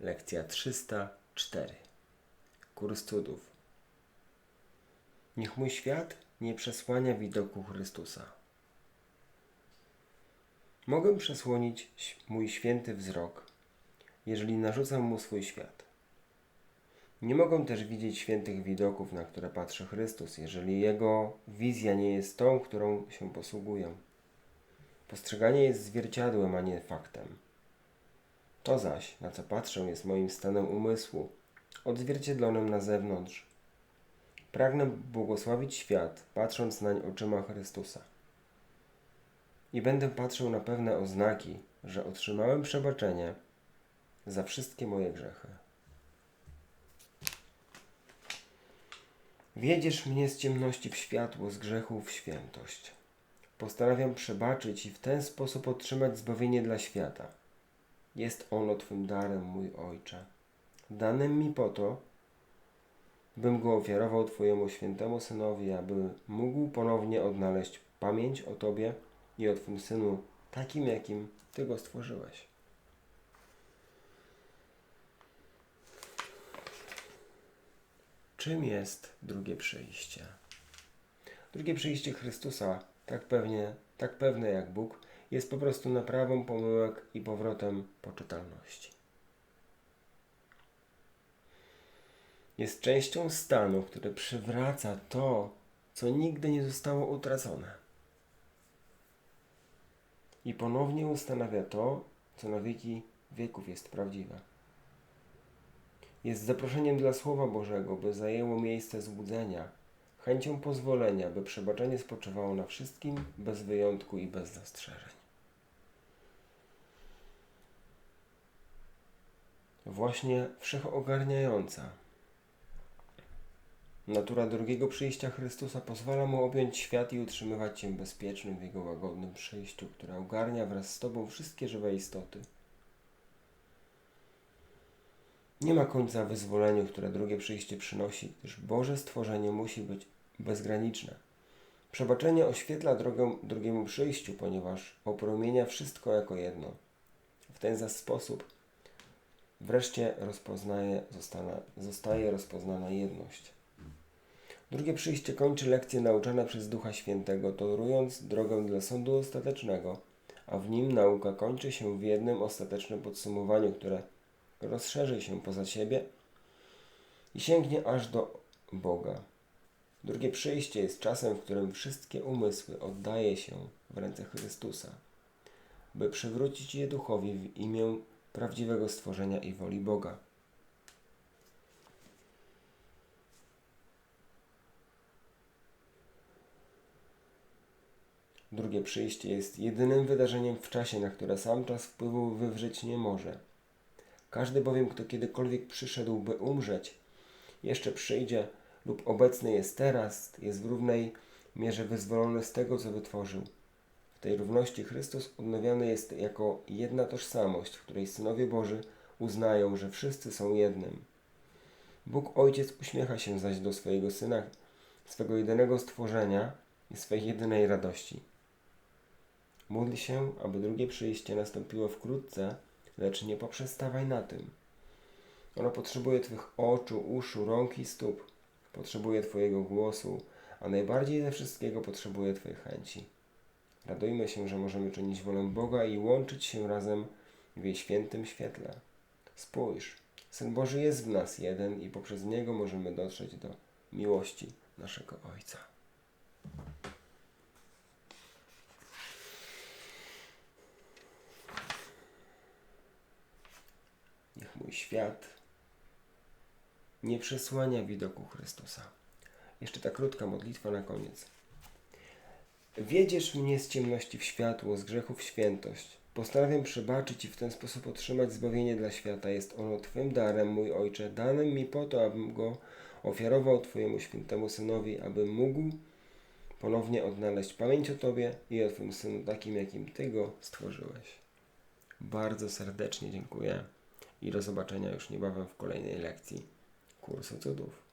lekcja 304. Kurs cudów. Niech mój świat nie przesłania widoku Chrystusa. Mogę przesłonić mój święty wzrok, jeżeli narzucam mu swój świat. Nie mogą też widzieć świętych widoków, na które patrzy Chrystus, jeżeli jego wizja nie jest tą, którą się posługują. Postrzeganie jest zwierciadłem, a nie faktem. To zaś, na co patrzę, jest moim stanem umysłu, odzwierciedlonym na zewnątrz. Pragnę błogosławić świat, patrząc nań oczyma Chrystusa. I będę patrzył na pewne oznaki, że otrzymałem przebaczenie za wszystkie moje grzechy. Wiedziesz mnie z ciemności w światło, z grzechu w świętość. Postanawiam przebaczyć i w ten sposób otrzymać zbawienie dla świata. Jest ono Twym darem, mój Ojcze, danym mi po to, bym go ofiarował Twojemu świętemu Synowi, aby mógł ponownie odnaleźć pamięć o Tobie i o Twym Synu, takim jakim Ty go stworzyłeś. Czym jest drugie przyjście? Drugie przyjście Chrystusa, tak pewnie, tak pewne jak Bóg, jest po prostu naprawą pomyłek i powrotem poczytalności. Jest częścią stanu, który przywraca to, co nigdy nie zostało utracone. I ponownie ustanawia to, co na wieki wieków jest prawdziwe. Jest zaproszeniem dla Słowa Bożego, by zajęło miejsce złudzenia, chęcią pozwolenia, by przebaczenie spoczywało na wszystkim bez wyjątku i bez zastrzeżeń. Właśnie wszechogarniająca natura drugiego przyjścia Chrystusa pozwala mu objąć świat i utrzymywać się bezpiecznym w jego łagodnym przyjściu, które ogarnia wraz z Tobą wszystkie żywe istoty. Nie ma końca wyzwoleniu, które drugie przyjście przynosi, gdyż Boże stworzenie musi być bezgraniczne. Przebaczenie oświetla drogę drugiemu przyjściu, ponieważ opromienia wszystko jako jedno. W ten sposób wreszcie rozpoznaje, zostana, zostaje rozpoznana jedność. Drugie przyjście kończy lekcje nauczane przez Ducha Świętego, torując drogę dla sądu ostatecznego, a w nim nauka kończy się w jednym ostatecznym podsumowaniu, które rozszerzy się poza siebie i sięgnie aż do Boga. Drugie przyjście jest czasem, w którym wszystkie umysły oddaje się w ręce Chrystusa, by przywrócić je duchowi w imię prawdziwego stworzenia i woli Boga. Drugie przyjście jest jedynym wydarzeniem w czasie, na które sam czas wpływu wywrzeć nie może. Każdy bowiem, kto kiedykolwiek przyszedł, by umrzeć, jeszcze przyjdzie lub obecny jest teraz, jest w równej mierze wyzwolony z tego, co wytworzył. W tej równości Chrystus odnawiany jest jako jedna tożsamość, w której synowie Boży uznają, że wszyscy są jednym. Bóg Ojciec uśmiecha się zaś do swojego Syna, swego jedynego stworzenia i swej jedynej radości. Módl się, aby drugie przyjście nastąpiło wkrótce, lecz nie poprzestawaj na tym. Ono potrzebuje Twych oczu, uszu, rąk i stóp. Potrzebuje Twojego głosu, a najbardziej ze wszystkiego potrzebuje Twojej chęci. Radujmy się, że możemy czynić wolę Boga i łączyć się razem w jej świętym świetle. Spójrz, Syn Boży jest w nas jeden i poprzez Niego możemy dotrzeć do miłości naszego Ojca. Niech mój świat nie przesłania widoku Chrystusa. Jeszcze ta krótka modlitwa na koniec. Wiedziesz mnie z ciemności w światło, z grzechu w świętość. Postanawiam przebaczyć i w ten sposób otrzymać zbawienie dla świata. Jest ono Twym darem, mój Ojcze, danym mi po to, abym go ofiarował Twojemu świętemu Synowi, aby mógł ponownie odnaleźć pamięć o Tobie i o Twym Synu, takim jakim Ty go stworzyłeś. Bardzo serdecznie dziękuję i do zobaczenia już niebawem w kolejnej lekcji kursu cudów.